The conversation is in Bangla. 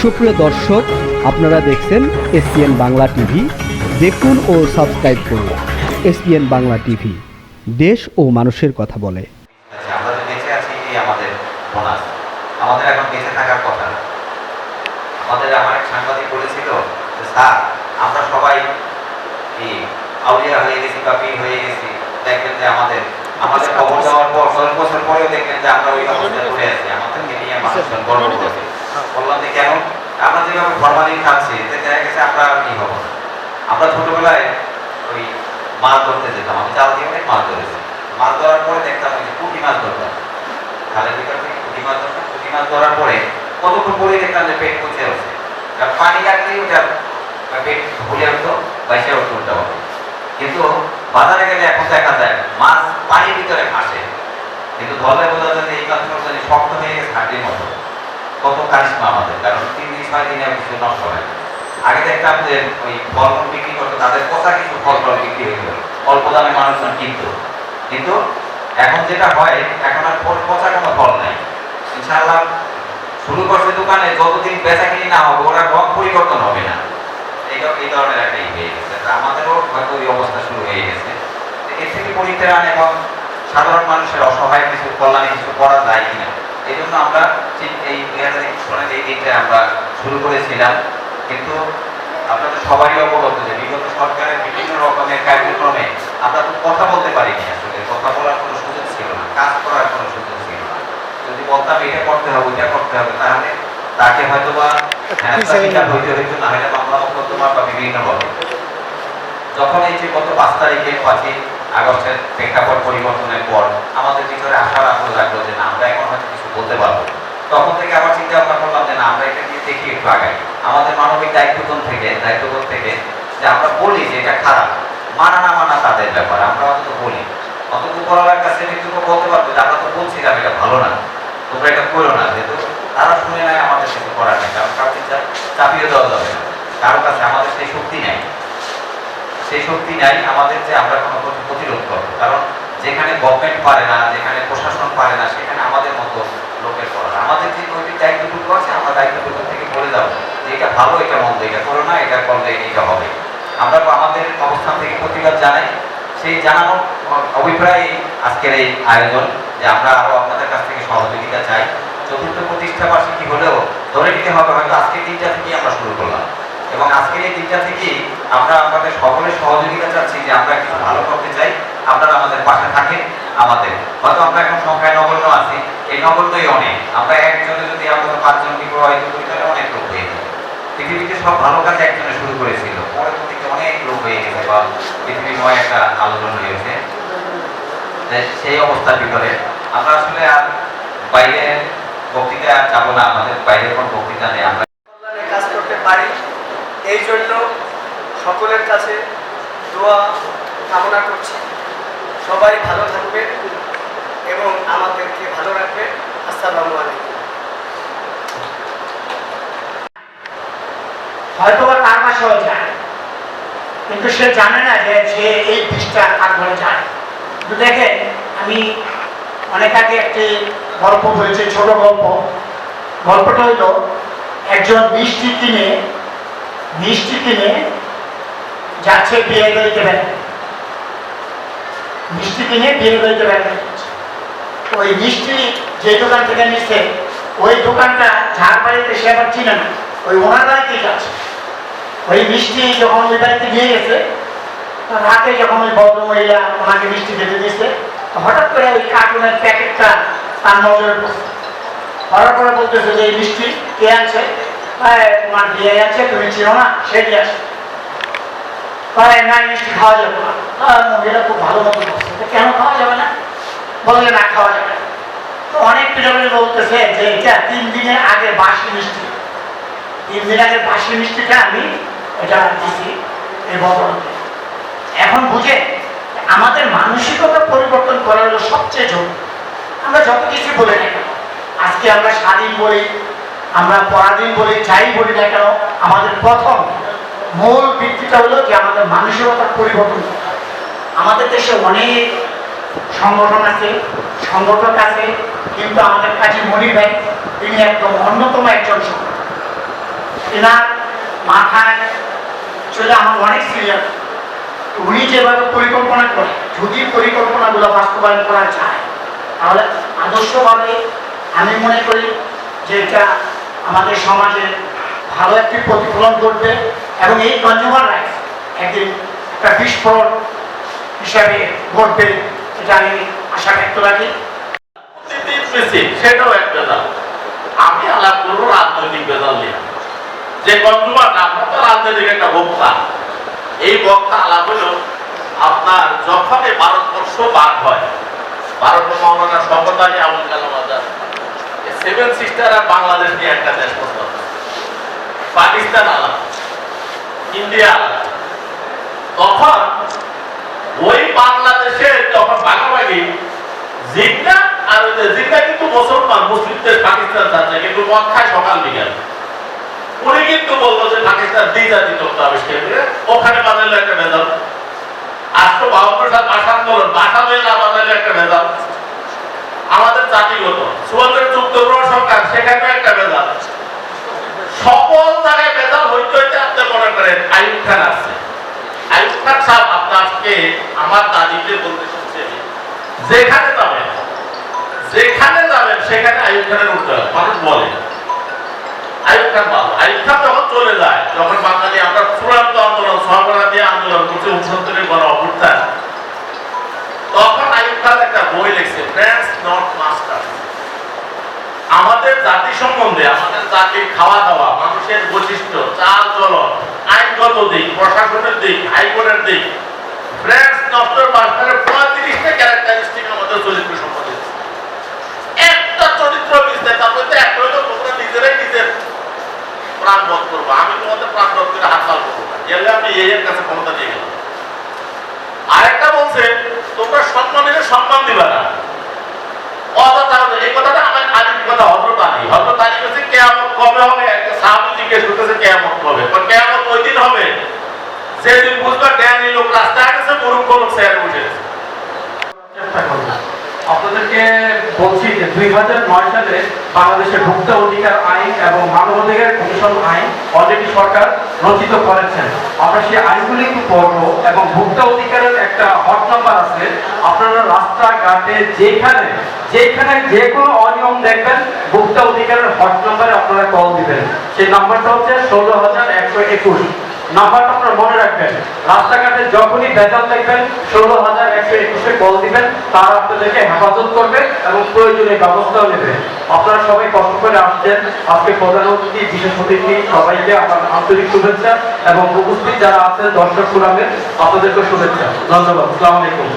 সুপ্রিয় দর্শক আপনারা দেখছেন এসপিএন বাংলা টিভি। দেখুন ও সাবস্ক্রাইব করুন এসপিএন বাংলা টিভি। দেশ ও মানুষের কথা বলে। আচ্ছা, আমরা সবাই হয়ে গেছি বা পীর হয়ে গেছি? দেখবেন যে আমাদের আমাদের খবর দেওয়ার পর দশ বছর পরেও দেখবেন যে আমরা ওই অবস্থায় পড়ে আছি। আমাদেরকে নিয়ে মানুষজন গর্ব করেছে। বললাম যে কেন আমরা যেভাবে ফরমালিন খাচ্ছি দেখা গেছে আমরা কি হব? আমরা ছোটবেলায় ওই মাছ ধরতে যেতাম, আমি জাল দিয়ে অনেক মাছ ধরেছি। মাছ ধরার পরে দেখতাম যে পুঁটি মাছ ধরতাম খালের ভিতর থেকে পুঁটি মাছ ধরতাম, পুঁটি মাছ ধরার পরে কতক্ষণ পরে দেখতাম যে পেট পচে কারণ পানি কাটলেই ওটা পেট ভুলে উঠতো বাইশে উঠতে উঠতে হবে। কিন্তু বাজারে গেলে এখন দেখা যায়, মাছ পানির ভিতরে ভাসে। কিন্তু ধরলে বোঝা যায় এই মাছ শক্ত হয়ে গেছে, হাঁটির মতো। কত কারিশমা আমাদের, কারণ তিন দিন, ছয় দিনে কিছু নষ্ট হয়। আগে দেখতাম যে ওই ফল ফল বিক্রি করতো তাদের পচা কিছু ফল ফল বিক্রি হয়ে অল্প দামে মানুষজন কিনতো। কিন্তু এখন যেটা হয়, এখন আর ফল পচা কোনো ফল নাই। ইনশাআল্লাহ শুরু করছে দোকানে, যতদিন বেচা কিনি না হবে, ওরা রং পরিবর্তন হবে না। এই এই ধরনের একটা হয়ে গেছে। আমাদেরও হয়তো ওই অবস্থা শুরু হয়ে গেছে। এর থেকে পরিত্রাণ এবং সাধারণ মানুষের অসহায় কিছু কল্যাণে কিছু করা যায় কিনা? এই জন্য আমরা ঠিক এই দুই হাজার একুশ সনের এই দিনটা আমরা শুরু করেছিলাম কিন্তু আপনাদের সবারই অবগত যে বিগত সরকারের বিভিন্ন রকমের কার্যক্রমে আমরা তো কথা বলতে পারিনি আসলে। কথা বলার কোনো সুযোগ ছিল না কাজ করার কোনো সুযোগ ছিল না। যদি বলতাম এটা করতে হবে ওইটা করতে হবে তাহলে তাকে হয়তো বা হেনস্থা হইতে হইতো না হলে মামলা মোকদ্দমা বা বিভিন্ন ভাবে। যখন এই যে গত পাঁচ তারিখে পাঁচই আগস্টের প্রেক্ষাপট পরিবর্তনের পর আমাদের ভিতরে আশার আগ্রহ লাগল যে না আমরা এখন হয়তো বলতে পারব। তখন থেকে আবার চিন্তা ভাবনা করলাম যে না, আমরা এটা নিয়ে দেখি একটু আগাই। আমাদের মানবিক দায়িত্ববোধ থেকে দায়িত্ববোধ থেকে যে আমরা বলি যে এটা খারাপ, মানা না মানা তাদের ব্যাপার, আমরা অন্তত বলি। অন্তত উপরওয়ালার কাছে মৃত্যুকে বলতে পারব যে আমরা তো বলছিলাম এটা ভালো না, তোমরা এটা করো না, যেহেতু তারা শুনে নেয়, আমাদের কিছু করার নেই, কারণ কাউকে চাপিয়ে দেওয়া যাবে না। কারও কাছে আমাদের সেই শক্তি নেই। সেই শক্তি নাই আমাদের যে আমরা কোনো প্রতিরোধ করব। কারণ যেখানে গভর্নমেন্ট পারে না, যেখানে প্রশাসন পারে না, সেখানে আমাদের করার আমাদের যে নৈতিক দায়িত্বটুকু আছে, আমরা দায়িত্বটুকু থেকে বলে যাব যে এটা ভালো, এটা মন্দ, এটা করো না, এটা করলে এটা হবে। আমরা আমাদের অবস্থান থেকে প্রতিবাদ জানাই। সেই জানানোর অভিপ্রায় আজকের এই আয়োজন, যে আমরা আরও আপনাদের কাছ থেকে সহযোগিতা চাই। চতুর্থ প্রতিষ্ঠা বার্ষিকী হলেও ধরে নিতে হবে, হয়তো আজকের দিনটা থেকেই আমরা শুরু করলাম। এবং আজকের এই দিনটা থেকেই আমরা আপনাদের সকলের সহযোগিতা চাচ্ছি যে আমরা কিছু ভালো করতে চাই। আপনারা আমাদের পাশে থাকেন, আমাদের। হয়তো আমরা এখন সংখ্যায় নগণ্য আছি এই নগণ্যই অনেক। আমরা একজনে যদি আমরা পাঁচজন কি প্রভাবিত করি তাহলে অনেক লোক হয়ে যাবে। পৃথিবীতে সব ভালো কাজ একজনে শুরু করেছিল। পরে তো থেকে অনেক লোক হয়ে গেছে বা পৃথিবীময় একটা আলোচনা হয়েছে। সেই অবস্থার ভিতরে আমরা আসলে আর বাইরে বক্তৃতা যাব না। আমাদের বাইরে কোনো বক্তৃতা নেই। আমরা কাজ করতে পারি। এই জন্য সকলের কাছে দোয়া কামনা করছি। সবাই ভালো থাকবে এবং আমাদেরকে ভালো রাখবে আসসালামু আলাইকুম। হয়তো বা তার যায়, কিন্তু সে জানে না যে সে এই কার ঘরে যায়। কিন্তু আমি অনেক আগে একটি গল্প বলেছি, ছোট গল্প। গল্পটা হইল, একজন মিষ্টি কিনে মিষ্টি কিনে যাচ্ছে বিয়ে বাড়িতে মিষ্টি কিনে বিয়ে বাড়িতে। ওই মিষ্টি যে দোকান থেকে নিচ্ছে ওই দোকানটা যার বাড়িতে সে আবার চিনে না, ওই ওনার বাড়িতেই যাচ্ছে। ওই মিষ্টি যখন ওই বাড়িতে নিয়ে গেছে রাতে যখন ওই ভদ্র মহিলা ওনাকে মিষ্টি খেতে দিয়েছে হঠাৎ করে ওই কার্টুনের প্যাকেটটা তার নজরে পড়ছে। হঠাৎ করে বলতেছে যে, এই মিষ্টি কে আছে তোমার বিয়ে আছে, তুমি চিনো না, সে দিয়ে আসে। কয় না মিষ্টি খাওয়া যাবে না। মহিলা খুব ভালো মতো কেন খাওয়া যাবে না? বললে না খাওয়া যাবে তো অনেক পিটাপিটি বলতেছে যে এটা তিন দিনের আগে বাসি মিষ্টি। তিন দিন আগে বাসি মিষ্টিটা আমি এটা দিছি এই বদলতে এখন বুঝে, আমাদের মানসিকতা পরিবর্তন করা হলো সবচেয়ে জরুরি। আমরা যত কিছু বলে না আজকে আমরা স্বাধীন বলি, আমরা পরাধীন বলি, যাই বলি না কেন, আমাদের প্রথম মূল ভিত্তিটা হলো যে আমাদের মানসিকতার পরিবর্তন আমাদের দেশে অনেক সংগঠন আছে, সংগঠক আছে, কিন্তু আমাদের কাজী মনির ভাই, তিনি একদম অন্যতম একজন সংগঠক। এনার মাথায় চলে আমার অনেক সিরিয়াস উনি যেভাবে পরিকল্পনা করে, যদি পরিকল্পনাগুলো বাস্তবায়ন করা যায়, তাহলে আদর্শভাবে আমি মনে করি যে এটা আমাদের সমাজে ভালো একটি প্রতিফলন করবে এবং এই কনজিউমার রাইটস একদিন একটা বিস্ফোরণ হিসাবে ঘটবে। আমি আশা ব্যক্ত রাখি। সেটাও এক বেদাল আমি আলাপ করব রাজনৈতিক বেদাল নিয়ে যে কনজুমার আমরা তো রাজনৈতিক একটা বক্তা, এই বক্তা আলাপ হলো, আপনার যখন ভারতবর্ষ বাদ হয় ভারত মৌলানা শপথ আবুল কালাম আজাদ। সেভেন সিস্টার আর বাংলাদেশ নিয়ে একটা দেশ প্রস্তাব পাকিস্তান আলাদা ইন্ডিয়া তখন ওই বাংলাদেশে যখন ভাগাভাগি, জিন্না আর জিন্না কিন্তু মুসলমান, মুসলিমদের পাকিস্তান যাচ্ছে কিন্তু মদ খায় সকাল বিকাল। উনি কিন্তু বলল যে পাকিস্তান দ্বিজাতি তত্ত্ব আবিষ্কার করে, ওখানে বাজাইলো একটা ভেজাল। আটশো বাহাত্তর সাল ভাষা আন্দোলন ভাষা মেলা বাজাইলো একটা ভেজাল। আমাদের জাতিগত সুয়াদের যুক্ত সরকার সেখানে একটা ভেজাল। সকল জায়গায় ভেজাল হইতে হইতে আপনি মনে করেন আইব খান আছে। আইব খান সাহেব আমার দাদিকে বলতে শুনছেন যেখানে যাবেন যেখানে যাবেন, সেখানে আইব খানের উঠতে হবে মানুষ বলে। আইব খান ভালো আইব খান যখন চলে যায়, যখন বাঙালি, আমরা চূড়ান্ত আন্দোলন সরবরাহ আন্দোলন করছে উনসত্তরের গণ অভ্যুত্থান, তখন আইব খান একটা বই লিখছে ফ্রেন্ডস নট মাস্টার আমাদের জাতি সম্বন্ধে, আমাদের জাতির খাওয়া দাওয়া মানুষের বৈশিষ্ট্য, চাল চলন, আইনগত দিক, প্রশাসনের দিক, হাইকোর্টের দিক ফ্রেন্ডস পঁয়ত্রিশটা চরিত্র একটা চরিত্র তার মধ্যে একটা হলো তোমরা নিজেরাই নিজের প্রাণ বধ করব। আমি তোমাদের প্রাণ বধ করে করব আমি এই এর কাছে ক্ষমতা গেলাম। আরেকটা বলছে, তোমরা সম্মানের সম্মান দিবা না। অযথা এই কথাটা আমার আলীর কথা কেয়ামত কবে হবে? একটা কেয়ামত কবে? কেয়ামত ওই দিন হবে। সেদিন বুঝবা জ্ঞানী লোক রাস্তায় গেছে, মূর্খ লোক চেষ্টা করব আপনাদেরকে বলছি যে দুই হাজার নয় সালে বাংলাদেশের ভোক্তা অধিকার আইন এবং মানব অধিকার কমিশন আইন অলরেডি সরকার রচিত করেছেন। আমরা সেই আইনগুলি একটু পড়ব এবং ভোক্তা অধিকারের একটা হট নাম্বার আছে। আপনারা রাস্তাঘাটে যেখানে যেখানে যে কোনো অনিয়ম দেখবেন, ভোক্তা অধিকারের হট নাম্বারে আপনারা কল দিবেন। সেই নাম্বারটা হচ্ছে ষোলো হাজার একশো একুশ। নাম্বারটা আপনার মনে রাখবেন, রাস্তাঘাটে যখনই ভেজাল দেখবেন, ষোলো হাজার একশো একুশে কল দিবেন, তারা আপনাদেরকে হেফাজত করবে এবং প্রয়োজনীয় ব্যবস্থাও নেবে। আপনারা সবাই কষ্ট করে আসছেন। আজকে প্রধান অতিথি, বিশেষ অতিথি, সবাইকে আমার আন্তরিক শুভেচ্ছা এবং উপস্থিত যারা আছেন দর্শক সুরামের আপনাদেরকে শুভেচ্ছা। ধন্যবাদ। আলাইকুম।